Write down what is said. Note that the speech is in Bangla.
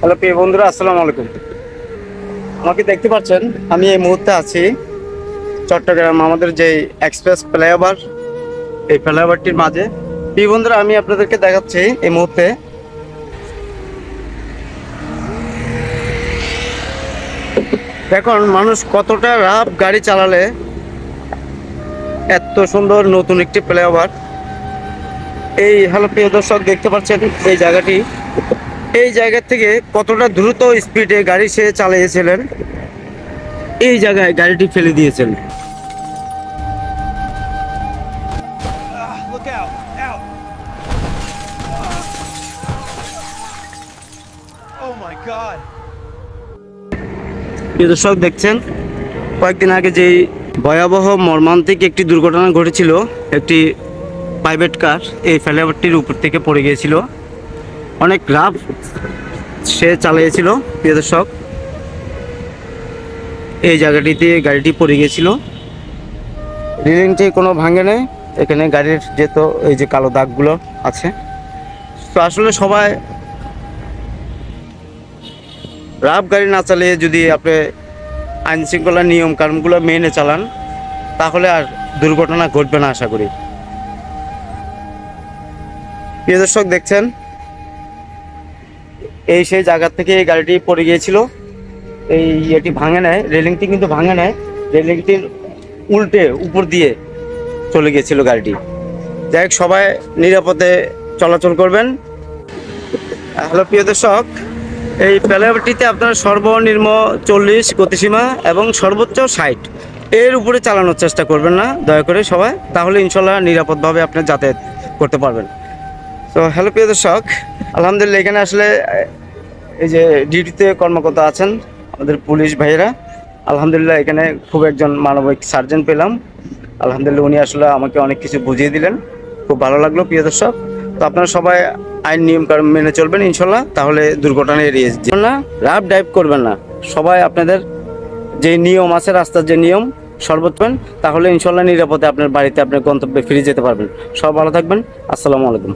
হ্যালো, প্রিয় বন্ধুরা, আসসালামু আলাইকুম। আমাকে দেখতে পাচ্ছেন, আমি এই মুহূর্তে আছি চট্টগ্রাম আমাদের যে এক্সপ্রেস ফ্লাইওভার। এই ফ্লাইওভারটির মাঝে। প্রিয় বন্ধুরা, আমি আপনাদেরকে দেখাচ্ছি এই মুহূর্তে। এখন মানুষ কতটা রাফ গাড়ি চালালে এত সুন্দর নতুন একটি ফ্লাইওভার। এই, হ্যালো, প্রিয় দর্শক, দেখতে পাচ্ছেন এই জায়গাটি। এই জায়গা থেকে কতটা দ্রুত স্পিডে গাড়ি সে চালিয়েছিলেন? এই জায়গায় গাড়িটি ফেলে দিয়েছেন। দর্শক, দেখছেন? কয়েকদিন আগে যেই ভয়াবহ মর্মান্তিক একটি দুর্ঘটনা ঘটেছিল, একটি প্রাইভেট কার এই ফ্লাইওভারটির উপর থেকে পড়ে গিয়েছিল। অনেক রাফ সে চালিয়েছিল, প্রিয় দর্শক। এই জায়গাটিতে গাড়িটি পড়ে গিয়েছিল। রিলিংটি কোনো ভাঙে নেই, এখানে গাড়ির যেত এই যে কালো দাগগুলো আছে। তো আসলে সবাই রাফ গাড়ি না চালিয়ে যদি আপনি আইন শৃঙ্খলা নিয়ম কানুনগুলো মেনে চালান, তাহলে আর দুর্ঘটনা ঘটবে না, আশা করি। প্রিয় দর্শক, দেখছেন? এই সেই জায়গা থেকে এই গাড়িটি পড়ে গিয়েছিল। এই এটি ভাঙে নেয়, রেলিংটি কিন্তু ভাঙে নেয়। রেলিংটির উল্টে উপর দিয়ে চলে গিয়েছিল গাড়িটি। যাই হোক, সবাই নিরাপদে চলাচল করবেন। হ্যালো, প্রিয় দর্শক, এই প্যালেভারটিতে আপনার সর্বনিম্ন চল্লিশ গতিসীমা এবং সর্বোচ্চ ষাট। এর উপরে চালানোর চেষ্টা করবেন না, দয়া করে সবাই। তাহলে ইনশাল্লাহ নিরাপদভাবে আপনি যাতায়াত করতে পারবেন। তো, হ্যালো, প্রিয় দর্শক, আলহামদুলিল্লাহ, এখানে আসলে এই যে ডিউটিতে কর্মকর্তা আছেন আমাদের পুলিশ ভাইয়েরা, আলহামদুলিল্লাহ এখানে খুব একজন মানবিক সার্জন পেলাম। আলহামদুলিল্লাহ উনি আসলে আমাকে অনেক কিছু বুঝিয়ে দিলেন। খুব ভালো লাগল, প্রিয় দর্শক। তো আপনারা সবাই আইন নিয়ম কারণ মেনে চলবেন ইনশাল্লাহ তাহলে দুর্ঘটনা এড়িয়ে যাবেন না, রাফ ড্রাইভ করবেন না। সবাই আপনাদের যে নিয়ম আছে, রাস্তার যে নিয়ম সর্বোচ্চ তাহলে ইনশাল্লাহ নিরাপদে আপনার বাড়িতে আপনার গন্তব্যে ফিরে যেতে পারবেন। সব ভালো থাকবেন, আসসালামু আলাইকুম।